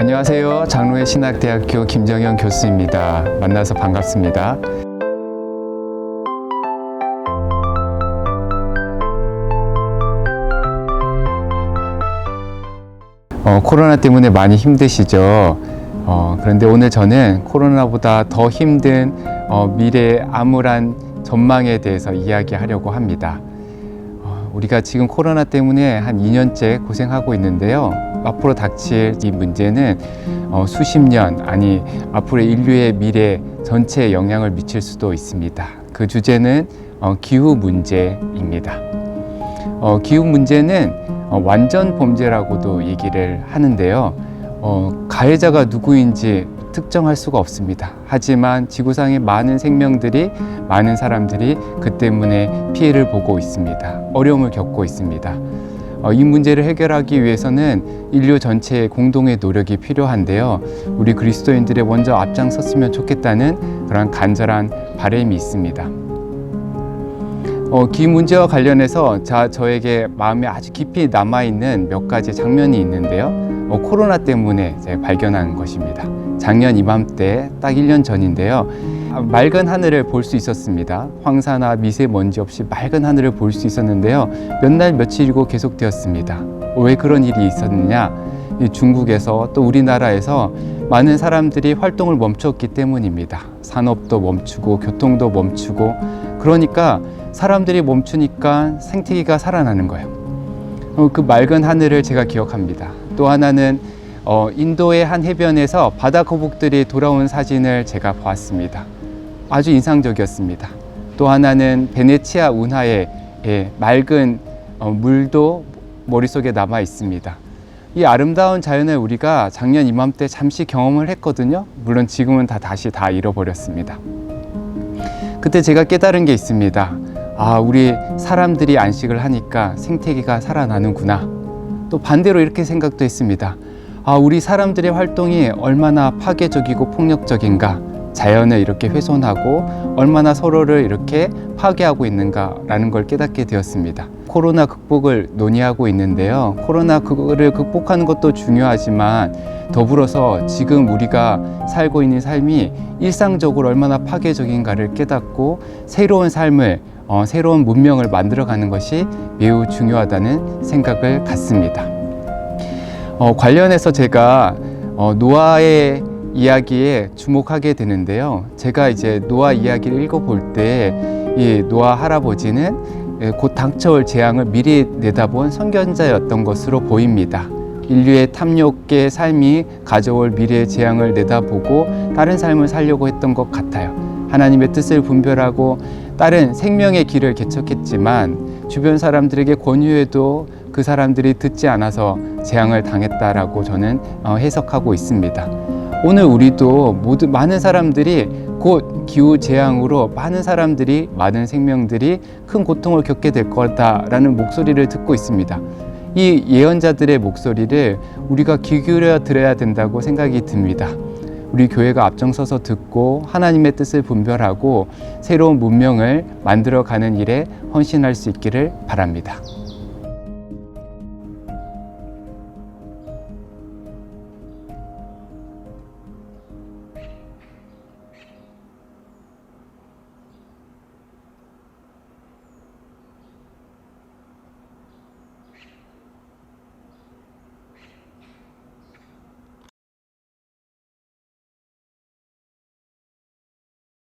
안녕하세요. 장로회 신학대학교 김정현 교수입니다. 만나서 반갑습니다. 어, 코로나 때문에 많이 힘드시죠? 어, 그런데 오늘 저는 코로나보다 더 힘든 어, 미래의 암울한 전망에 대해서 이야기하려고 합니다. 어, 우리가 지금 코로나 때문에 한 2년째 고생하고 있는데요. 앞으로 닥칠 이 문제는 어, 수십 년, 아니, 앞으로 인류의 미래 전체에 영향을 미칠 수도 있습니다. 그 주제는 어, 기후 문제입니다. 어, 기후 문제는 어, 완전 범죄라고도 얘기를 하는데요. 어, 가해자가 누구인지 특정할 수가 없습니다. 하지만 지구상의 많은 생명들이, 많은 사람들이 그 때문에 피해를 보고 있습니다. 어려움을 겪고 있습니다. 어, 이 문제를 해결하기 위해서는 인류 전체의 공동의 노력이 필요한데요. 우리 그리스도인들의 먼저 앞장섰으면 좋겠다는 그런 간절한 바람이 있습니다. 어, 기 문제와 관련해서 자 저에게 마음에 아주 깊이 남아 있는 몇 가지 장면이 있는데요. 어, 코로나 때문에 발견한 것입니다. 작년 이맘때 딱 1년 전인데요. 아, 맑은 하늘을 볼 수 있었습니다. 황사나 미세먼지 없이 맑은 하늘을 볼 수 있었는데요. 몇 날 며칠이고 계속되었습니다. 왜 그런 일이 있었느냐? 이 중국에서 또 우리나라에서 많은 사람들이 활동을 멈췄기 때문입니다. 산업도 멈추고 교통도 멈추고 그러니까 사람들이 멈추니까 생태계가 살아나는 거예요. 어, 그 맑은 하늘을 제가 기억합니다. 또 하나는 어, 인도의 한 해변에서 바다 거북들이 돌아온 사진을 제가 보았습니다. 아주 인상적이었습니다. 또 하나는 베네치아 운하의 예, 맑은 어, 물도 머릿속에 남아 있습니다. 이 아름다운 자연을 우리가 작년 이맘때 잠시 경험을 했거든요. 물론 지금은 다 다시 다 잃어버렸습니다. 그때 제가 깨달은 게 있습니다. 아, 우리 사람들이 안식을 하니까 생태계가 살아나는구나. 또 반대로 이렇게 생각도 했습니다. 아, 우리 사람들의 활동이 얼마나 파괴적이고 폭력적인가. 자연을 이렇게 훼손하고 얼마나 서로를 이렇게 파괴하고 있는가라는 걸 깨닫게 되었습니다. 코로나 극복을 논의하고 있는데요. 코로나를 극복하는 것도 중요하지만 더불어서 지금 우리가 살고 있는 삶이 일상적으로 얼마나 파괴적인가를 깨닫고 새로운 삶을 어, 새로운 문명을 만들어가는 것이 매우 중요하다는 생각을 갖습니다. 어, 관련해서 제가 어, 노아의 이야기에 주목하게 되는데요. 제가 이제 노아 이야기를 읽어볼 때 이 노아 할아버지는 예, 곧 닥쳐올 재앙을 미리 내다본 선견자였던 것으로 보입니다. 인류의 탐욕의 삶이 가져올 미래의 재앙을 내다보고 다른 삶을 살려고 했던 것 같아요. 하나님의 뜻을 분별하고 다른 생명의 길을 개척했지만 주변 사람들에게 권유해도 그 사람들이 듣지 않아서 재앙을 당했다라고 저는 어, 해석하고 있습니다. 오늘 우리도 모두 많은 사람들이 곧 기후 재앙으로 많은 사람들이 많은 생명들이 큰 고통을 겪게 될 거다라는 목소리를 듣고 있습니다. 이 예언자들의 목소리를 우리가 귀 기울여 들어야 된다고 생각이 듭니다. 우리 교회가 앞장서서 듣고 하나님의 뜻을 분별하고 새로운 문명을 만들어가는 일에 헌신할 수 있기를 바랍니다.